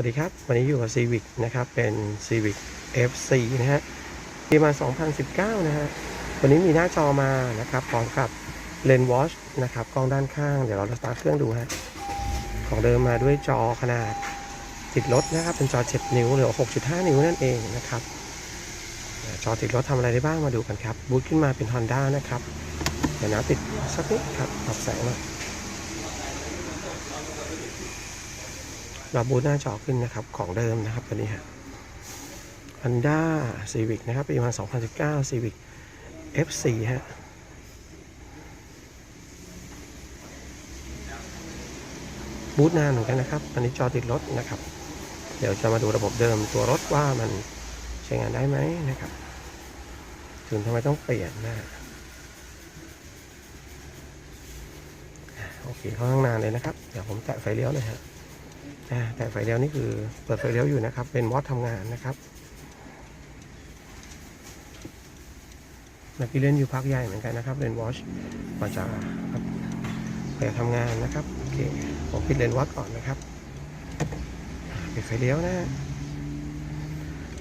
วัสดีครับ วันนี้อยู่กับ Civic นะครับ เป็น Civic F4 นะฮะปีมา 2019 นะฮะ วันนี้มีหน้าจอมานะครับพร้อมกับเลนส์วอชนะครับ กล้องด้านข้าง เดี๋ยวเราสตาร์ทเครื่องดูฮะ ของเดิมมาด้วยจอขนาดติดรถนะครับ เป็นจอ 7 นิ้วหรือ 6.5 นิ้วนั่นเองนะครับ จอติดรถทำอะไรได้บ้างมาดูกันครับ บูตขึ้นมาเป็น Honda นะครับ เดี๋ยวนะติดสักนิดครับปรับแสงหน่อย เราบูตหน้าจอขึ้นนะครับของเดิมนะครับตัวนี้ฮะ Honda Civic นะครับปีมา2019 Civic F4 ฮะบูตนาเหมือนกันนะครับอันนี้จอติดรถนะครับ เดี๋ยวจะมาดูระบบเดิมตัวรถว่ามันใช้งานได้ไหมนะครับถึงทำไมต้องเปลี่ยนนะอะโอเคค่อนข้างนานเลยนะครับ เดี๋ยวผมแตะไฟเลี้ยวเลยฮะ อ่าแต่ไฟเลี้ยวนี่คือเปิดไฟเลี้ยวอยู่นะครับ เป็นวอตทำงานนะครับเมื่อกี้เล่นอยู่พักใหญ่เหมือนกันนะครับเลนวอชกว่าจะครับไปทำงานนะครับโอเคผมปิดเลนวอชก่อนนะครับปิดไฟเลี้ยวนะ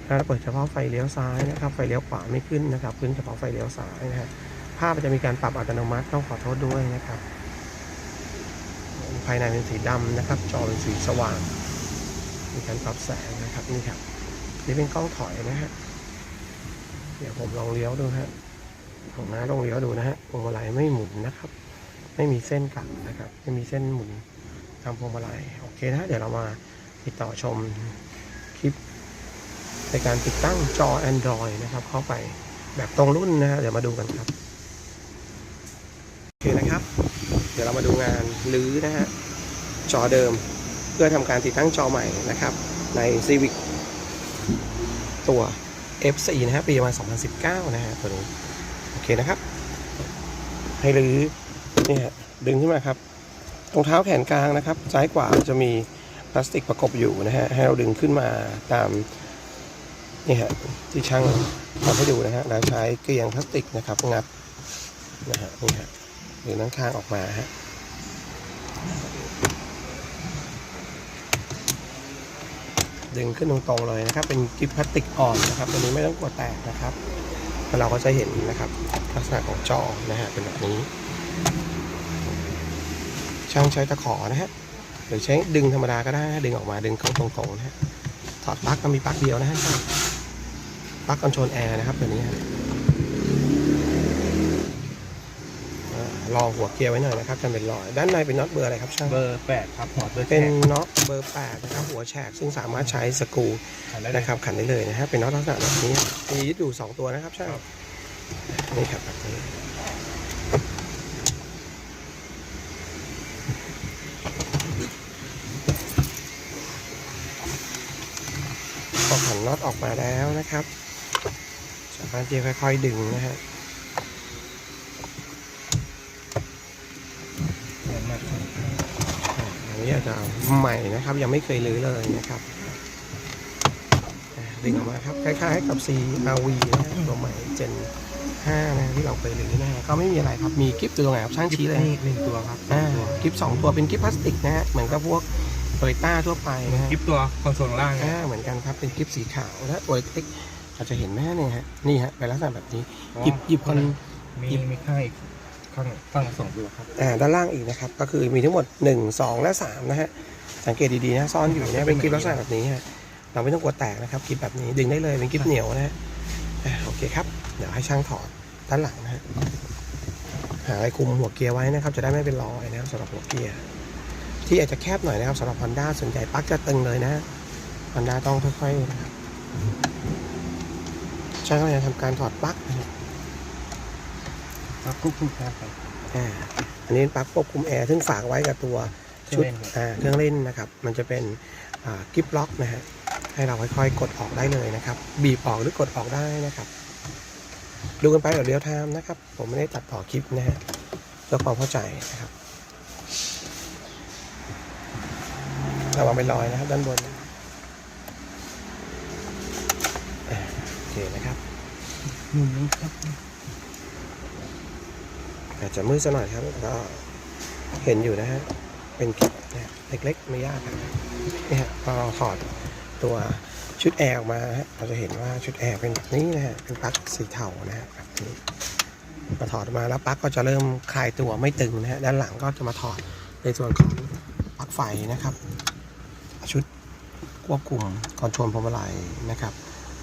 ถ้าเราเปิดเฉพาะไฟเลี้ยวซ้ายนะครับ ไฟเลี้ยวขวาไม่ขึ้นนะครับ ขึ้นเฉพาะไฟเลี้ยวซ้ายนะฮะภาพมันจะมีการปรับอัตโนมัติต้องขอโทษด้วยนะครับ ภายในเป็นสีดำนะครับ จอเป็นสีสว่าง มีการปรับแสงนะครับนี่ครับ นี่เป็นกล้องถอยนะฮะ เดี๋ยวผมลองเลี้ยวดูฮะผมนะลองเลี้ยวดูนะฮะพวงมาลัยไม่หมุนนะครับ ไม่มีเส้นกลับนะครับ ไม่มีเส้นหมุนตามพวงมาลัยโอเคนะเดี๋ยวเรามาติดต่อชมคลิป ในการติดตั้งจอ Android นะครับ เข้าไปแบบตรงรุ่นนะฮะเดี๋ยวมาดูกันครับ โอเคนะครับ ดี๋ยวเรามาดูงานรื้อนะฮะจอเดิม เพื่อทำการติดตั้งจอใหม่นะครับ ใน Civic ตัว F4 นะฮะปีประมาณ 2019 นะฮะตัวนี้โอเคนะครับ ให้รื้อนี่ฮะดึงขึ้นมาครับตรงเท้าแขนกลางนะครับซ้ายขวาจะมีพลาสติกประกบอยู่นะฮะให้เราดึงขึ้นมาตามนี่ฮะที่ช่างทำให้ดูนะฮะแล้วใช้เกลียงพลาสติกนะครับงัดนะฮะนี่ฮะ หรือนั่งข้างออกมาฮะดึงขึ้นตรงๆเลยนะครับ เป็นกิฟพลาสติกอ่อนนะครับตัวนี้ไม่ต้องกลัวแตกนะครับแล้วเราก็จะเห็นนะครับ ลักษณะของจอนะฮะเป็นแบบนี้ ช่างใช้ตะขอนะฮะหรือใช้ดึงธรรมดาก็ได้นะดึงออกมาดึงเข้าตรงๆนะฮะถอดปลั๊กก็มีปลั๊กเดียวนะฮะปลั๊กคอนโทรลแอร์นะครับตัวนี้ฮะอ่า รอหัวเกียร์ไว้หน่อยนะครับจะเป็นรอยด้านในเป็นน็อตเบอร์อะไรครับช่างเบอร์แปดครับหอดเบอร์เป็นแปดน็อตเบอร์8นะครับหัวแฉกซึ่งสามารถใช้สกรูขันได้เลยนะครับขันได้เลยนะฮะเป็นน็อตลักษณะแบบนี้มียึดอยู่2ตัวนะครับใช่ครับนี่ครับแบบนี้พอขันน็อตออกมาแล้วนะครับ สามารถที่จะค่อยๆดึงนะฮะ เงินมากครับ อันนี้อาจจะใหม่นะครับ ยังไม่เคยรื้อเลยนะครับอ่าดึงออกมาครับคล้ายๆกับ CRV นะฮะตัวใหม่เจน5นะที่เราเคยรื้อนะฮะก็ไม่มีอะไรครับมีกิฟต์อยู่ตรงไหนครับช่างชี้เลยนี่หนึ่งตัวครับอ่าตัวกิฟต์สองตัวเป็นกิฟต์พลาสติกนะฮะเหมือนกับพวกโตโยต้าทั่วไปนะฮะกิฟตัวคอนโซลล่างอ่าเหมือนกันครับเป็นกิฟต์สีขาวและตัวเล็กๆเราจะเห็นไหมฮะเนี่ยฮะนี่ฮะเป็นลักษณะแบบนี้หยิบหยิบคนมีมีข้างอีก ข้างข้างละสองตัวครับอ่าด้านล่างอีกนะครับ ก็คือมีทั้งหมด 1 2 และ 3 นะฮะ สังเกตดีๆนะซ่อนอยู่เนี่ยเป็นกิฟต์ลักษณะแบบนี้ฮะเราไม่ต้องกลัวแตกนะครับกิฟต์แบบนี้ดึงได้เลยเป็นกิฟต์เหนียวนะฮะอ่าโอเคครับ เดี๋ยวให้ช่างถอดด้านหลังนะฮะหาอะไรคุมหัวเกียร์ไว้นะครับ จะได้ไม่เป็นรอยนะครับสำหรับหัวเกียร์ที่อาจจะแคบหน่อยนะครับสำหรับ Honda ส่วนใหญ่ปลั๊กจะตึงเลยนะ Honda ต้องค่อยๆนะครับช่างก็จะทำการถอดปลั๊กนะครับ ครับคุกคุกครับ อ่าอันนี้ปลั๊กควบคุมแอร์ซึ่งฝากไว้กับตัวชุดเครื่องเล่นครับ อ่าเครื่องเล่นนะครับ มันจะเป็นอ่ากิฟล็อกนะฮะให้เราค่อยๆ กดออกได้เลยนะครับ บีบออกหรือกดออกได้นะครับ ดูกันไปแบบเรียลไทม์นะครับ ผมไม่ได้ตัดต่อคลิปนะฮะเพื่อความเข้าใจนะครับระวังเป็นรอยนะครับด้านบนอ่าโอเคนะครับหนึ่งนี้ครับ อาจจะมืดซะหน่อยครับก็เห็นอยู่นะฮะเป็นคลิปนะเล็กๆ ไม่ยากครับเนี่ยฮะพอเราถอดตัวชุดแอร์ออกมาฮะเราจะเห็นว่าชุดแอร์เป็นแบบนี้นะฮะเป็นปลั๊กสีเทานะฮะแบบนี้พอถอดมาแล้วปลั๊กก็จะเริ่มคลายตัวไม่ตึงนะฮะด้านหลังก็จะมาถอดในส่วนของปลั๊กไฟนะครับ ชุดควบคุมคอนโทรลพวงมาลัยนะครับ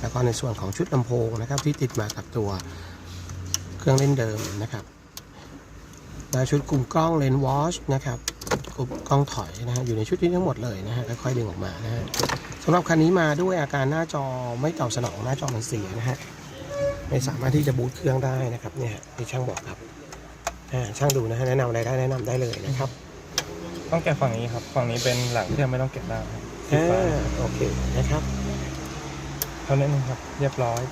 แล้วก็ในส่วนของชุดลำโพงนะครับที่ติดมากับตัวเครื่องเล่นเดิมนะครับ และชุดกลุ่มกล้องเลนส์วอชนะครับกลุ่มกล้องถอยนะฮะอยู่ในชุดนี้ทั้งหมดเลยนะฮะค่อยๆดึงออกมานะฮะสำหรับคันนี้มาด้วยอาการหน้าจอไม่ตอบสนองหน้าจอมันเสียนะฮะไม่สามารถที่จะบูตเครื่องได้นะครับเนี่ยฮะที่ช่างบอกครับอ่าช่างดูนะฮะแนะนำอะไรได้แนะนำได้เลยนะครับ ต้องแกะฝั่งนี้ครับฝั่งนี้เป็นหลังที่ยังไม่ต้องแกะได้ครับสีอ่าฟ้าโอเคนะครับเท่านั้นเองครับเรียบร้อย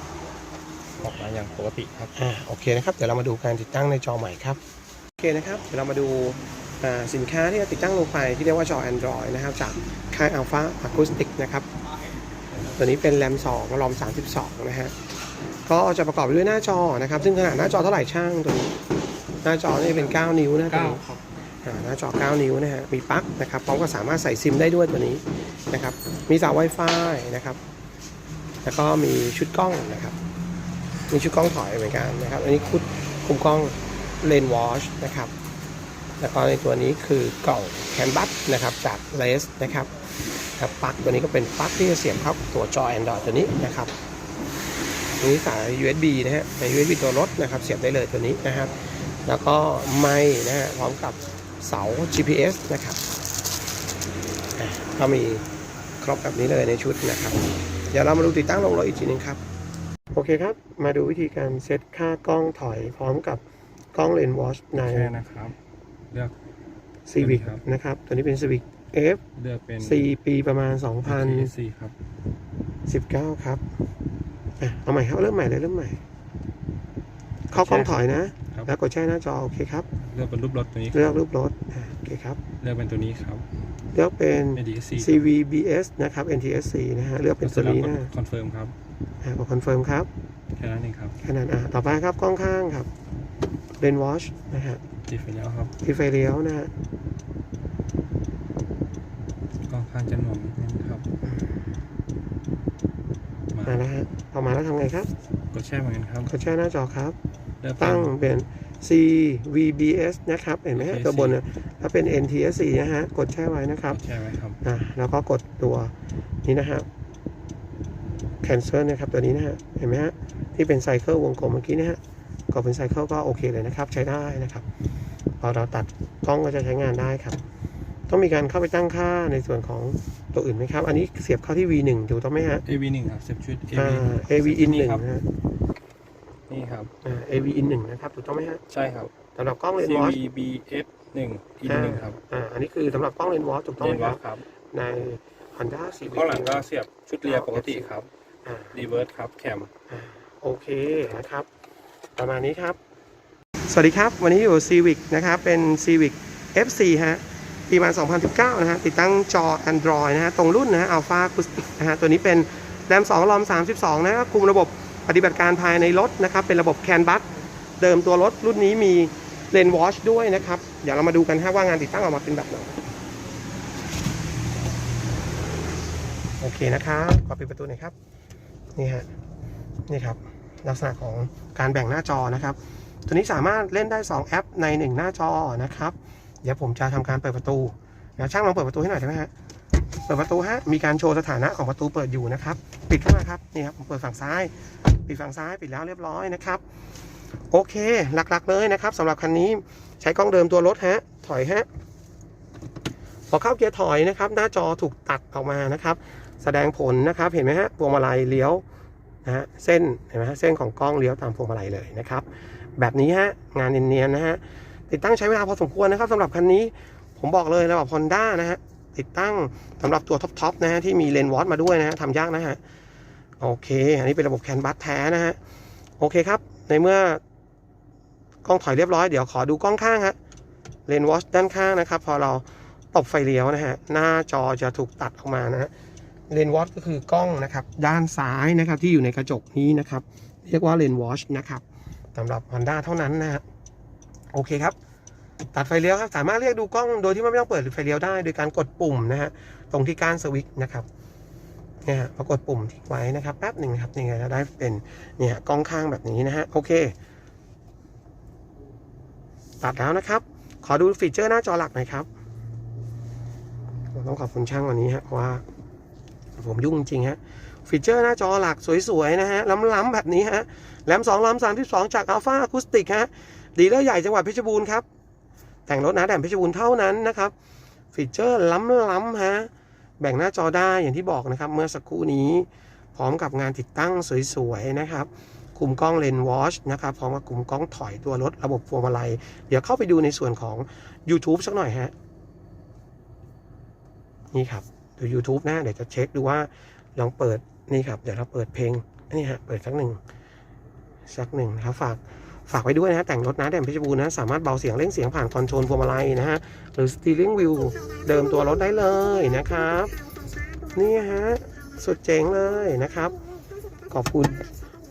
ออกมาอย่างปกติครับอ่าโอเคนะครับ เดี๋ยวเรามาดูการติดตั้งในจอใหม่ครับโอเคนะครับ เดี๋ยวเรามาดูอ่าสินค้าที่เราติดตั้งลงไปที่เรียกว่าจอ Android นะครับ จากค่าย Alpha Acoustic นะครับ ตัวนี้เป็นแรม2รอม 32 นะฮะ ก็จะประกอบไปด้วยหน้าจอนะครับ ซึ่งขนาดหน้าจอเท่าไหร่ช่างตัวนี้ หน้าจอนี่เป็น 9 นิ้วนะตัวนี้ครับอ่าหน้าจอ 9 นิ้วนะฮะ มีปลั๊กนะครับ พร้อมกับสามารถใส่ซิมได้ด้วยตัวนี้นะครับ มีสาย Wi-Fi นะครับ แล้วก็มีชุดกล้องนะครับ มีชุดกล้องถอยเหมือนกันนะครับ อันนี้คุดคุมกล้อง เลนวอชนะครับ แล้วก็ในตัวนี้คือกล่องแคนบัสนะครับจากเลสนะครับปลั๊กตัวนี้ก็เป็นปลั๊กที่จะเสียบเข้าตัวจอ Android ตัวนี้นะครับอันนี้สาย USB นะฮะใน USB ตัวรถนะครับ เสียบได้เลยตัวนี้นะครับ แล้วก็ไม้นะฮะพร้อมกับเสา GPS นะครับก็มีครบแบบนี้เลยในชุดนะครับ เดี๋ยวเรามาดูติดตั้งลงรถอีกทีหนึงครับ โอเคครับ มาดูวิธีการเซตค่ากล้องถอยพร้อมกับ กล้องเลนส์วอชในแค่นะครับ เลือก Civic ครับ นะครับ ตัวนี้เป็น Civic F เลือกเป็น 4 ปีประมาณสี่ครับ2019ครับอะเอาใหม่ครับ เริ่มใหม่เลยเริ่มใหม่ เข้ากล้องถอยนะ ครับแล้วกดแช่หน้าจอ โอเคครับ เลือกเป็นรูปรถตัวนี้เลือกรูปรถอะโอเคครับ เลือกเป็นตัวนี้ครับ เลือกเป็น ADSC CVBS นะครับ NTSC นะฮะ เลือกเป็นตัวนี้นะคอนเฟิร์มครับอะกดคอนเฟิร์มครับ แค่นั้นเองครับแค่นั้นอะต่อไปครับกล้องข้างครับ เลนวอชนะฮะติดไปแล้วครับที่ไฟเลี้ยวนะฮะกล้องข้างจะหน่วงนิดนึงครับ มามาแล้วฮะพอมาแล้วทำไงครับ กดแช่เหมือนกันครับกดแช่หน้าจอครับ เลือกเป็นตั้งเป็น CVBS นะครับ เห็นไหมฮะ NTSC ตัวบนนะถ้าเป็น NTSC นะฮะ กดแช่ไว้นะครับกดแช่ไว้ครับอ่าแล้วก็กดตัวนี้นะฮะ cancel นะครับ ตัวนี้นะฮะ เห็นไหมฮะ ที่เป็นไซเคิลวงกลมเมื่อกี้นะฮะ ก็เป็นไซเคิลก็โอเคเลยนะครับ ใช้ได้นะครับ พอเราตัดกล้องก็จะใช้งานได้ครับ ต้องมีการเข้าไปตั้งค่าในส่วนของตัวอื่นไหมครับ อันนี้เสียบเข้าที่ V1 ถูกต้องไหมฮะ AV หนึ่งครับเสียบชุดอ่ AV า AV in นี่1ครับนะฮะนี่ครับอ่า AV in 1นะครับถูกต้องไหมฮะใช่ครับสำหรับกล้องเลนส์วอช CVBF หนึ่งอินหนึ่งครับอ่าอันนี้คือสำหรับกล้องเลนส์วอชถูกต้องเรีไหยมนคว่ารับครับใน Honda Civic ข้างหลังก็เสียบชุดเรียปกติครับอ่ารีเวิร์สครับแคมอ่าโอเคนะครับ ประมาณนี้ครับ สวัสดีครับ วันนี้อยู่ Civic นะครับ เป็น Civic F4 ฮะปีประมาณ 2019 นะฮะ ติดตั้งจอ Android นะฮะ ตรงรุ่นนะฮะ Alpha Acoustic นะฮะ ตัวนี้เป็น RAM 2 ROM 32 นะครับคุมระบบปฏิบัติการภายในรถนะครับ เป็นระบบ CAN bus เดิมตัวรถรุ่นนี้มีเลน watch ด้วยนะครับ เดี๋ยวเรามาดูกันฮะว่างานติดตั้งออกมาเป็นแบบไหนโอเคนะครับขอปิดประตูหน่อยครับ นี่ฮะ นี่ครับ ลักษณะของการแบ่งหน้าจอนะครับ ตัวนี้สามารถเล่นได้ 2 แอปใน 1 หน้าจอนะครับ เดี๋ยวผมจะทำการเปิดประตูนะช่างลองเปิดประตูให้หน่อยได้ไหมฮะเปิดประตูฮะมีการโชว์สถานะของประตูเปิดอยู่นะครับ ปิดเข้ามาครับนี่ครับผมเปิดฝั่งซ้าย ปิดฝั่งซ้ายปิดแล้วเรียบร้อยนะครับ โอเคหลักๆเลยนะครับสำหรับคันนี้ใช้กล้องเดิมตัวรถฮะถอยฮะพอเข้าเกียร์ถอยนะครับ หน้าจอถูกตัดออกมานะครับ แสดงผลนะครับเห็นไหมฮะพวงมาลัยเลี้ยว นะฮะเส้นเห็นไหมฮะเส้นของกล้องเลี้ยวตามพวงมาลัยเลยนะครับ แบบนี้ฮะงานเนียนๆนะฮะติดตั้งใช้เวลาพอสมควรนะครับสำหรับคันนี้ผมบอกเลยระบบ Honda นะฮะติดตั้งสำหรับตัวท็อปๆนะฮะที่มีเลนวอตมาด้วยนะฮะทำยากนะฮะโอเค อันนี้เป็นระบบแคนบัสแท้นะฮะโอเคครับ ในเมื่อกล้องถอยเรียบร้อยเดี๋ยวขอดูกล้องข้างฮะเลนวอชด้านข้างนะครับ พอเราตบไฟเลี้ยวนะฮะหน้าจอจะถูกตัดออกมานะฮะ เลนวอชก็คือกล้องนะครับ ด้านซ้ายนะครับที่อยู่ในกระจกนี้นะครับ เรียกว่าเลนวอชนะครับสำหรับ Honda เท่านั้นนะฮะโอเคครับ ตัดไฟเลี้ยวครับ สามารถเรียกดูกล้องโดยที่ไม่ต้องเปิดไฟเลี้ยวได้โดยการกดปุ่มนะฮะตรงที่ก้านสวิตช์นะครับเนี่ยฮะปรากฏปุ่มทิ้งไว้นะครับแป๊บหนึ่งครับนี่ไงจะได้เป็นเนี่ยกล้องข้างแบบนี้นะฮะโอเค ตัดแล้วนะครับ ขอดูฟีเจอร์หน้าจอหลักหน่อยครับ ต้องขอบคุณช่างวันนี้ฮะเพราะว่า ผมยุ่งจริงฮะฟีเจอร์หน้าจอหลักสวยๆนะฮะล้ำๆแบบนี้ฮะแหลม2ล้ำ32จากอัลฟาอะคูสติกฮะดีเลอร์ใหญ่จังหวัดเพชรบูรณ์ครับ แต่งรถนะแดมเพชรบูรณ์เท่านั้นนะครับฟีเจอร์ล้ำๆฮะแบ่งหน้าจอได้อย่างที่บอกนะครับ เมื่อสักครู่นี้ พร้อมกับงานติดตั้งสวยๆนะครับคุมกล้องเลนวอชนะครับพร้อมกับคุมกล้องถอยตัวรถระบบพวงมาลัย เดี๋ยวเข้าไปดูในส่วนของ YouTube สักหน่อยฮะนี่ครับ ดู YouTube นะเดี๋ยวจะเช็คดูว่าลองเปิดนี่ครับ เดี๋ยวเราเปิดเพลงนี่ฮะเปิดสักหนึ่งสักหนึ่งนะครับฝากฝากไว้ด้วยนะฮะแต่งรถนะแดมเพชรบูรณ์นะ สามารถเบาเสียงเร่งเสียงผ่านคอนโทรลพวงมาลัยนะฮะหรือสตี r ริ n งวิวเดิมตัวรถได้เลยนะครับ นี่ฮะสุดเจ๋งเลยนะครับ ขอบคุณ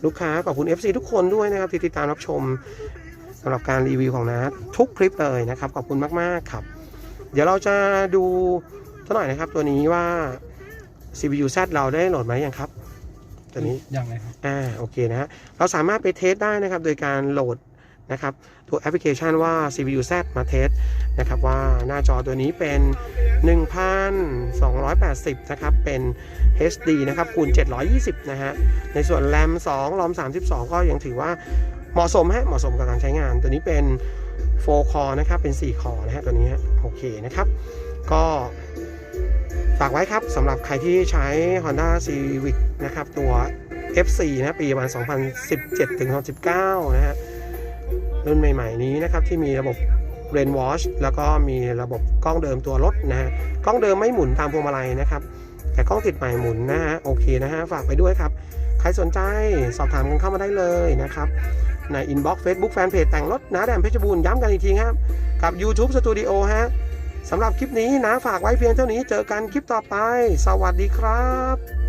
ลูกค้าขอบคุณ FC ทุกคนด้วยนะครับที่ติดตามรับชมสำหรับการรีวิวของนัททุกคลิปเลยนะครับ ขอบคุณมาก ๆ ครับ เดี๋ยวเราจะดู หน่อยนะครับ ตัวนี้ว่า CPU Z เราได้โหลดไหมยังครับ ตัวนี้อย่างไรครับอ่าโอเคนะฮะเราสามารถไปเทสได้นะครับ โดยการโหลดนะครับตัวแอปพลิเคชันว่า CPU Z มาเทสนะครับว่าหน้าจอตัวนี้เป็น 1280 นะครับ เป็น HD นะครับคูณ 720 นะฮะ ในส่วน RAM 2 ROM 32 ก็ยังถือว่าเหมาะสมฮะเหมาะสมกับการใช้งาน ตัวนี้เป็น4 core นะครับ เป็น4 core นะฮะ ตัวนี้ฮะ โอเคนะครับ ก็ ฝากไว้ครับสำหรับใครที่ใช้ Honda Civic นะครับ ตัว F4 นะปีประมาณ 2017ถึง2019 นะฮะรุ่นใหม่ ๆ นี้นะครับที่มีระบบ Rain Watch แล้วก็มีระบบกล้องเดิมตัวรถนะฮะกล้องเดิมไม่หมุนตามพวงมาลัยนะครับ แต่กล้องติดใหม่หมุนนะฮะโอเคนะฮะฝากไปด้วยครับ ใครสนใจสอบถามกันเข้ามาได้เลยนะครับ ใน inbox Facebook Fanpage แต่งรถนะแดมเพชรบูรณ์ย้ำกันอีกทีครับ กับ YouTube Studio ฮะ สำหรับคลิปนี้นะฝากไว้เพียงเท่านี้เจอกันคลิปต่อไป สวัสดีครับ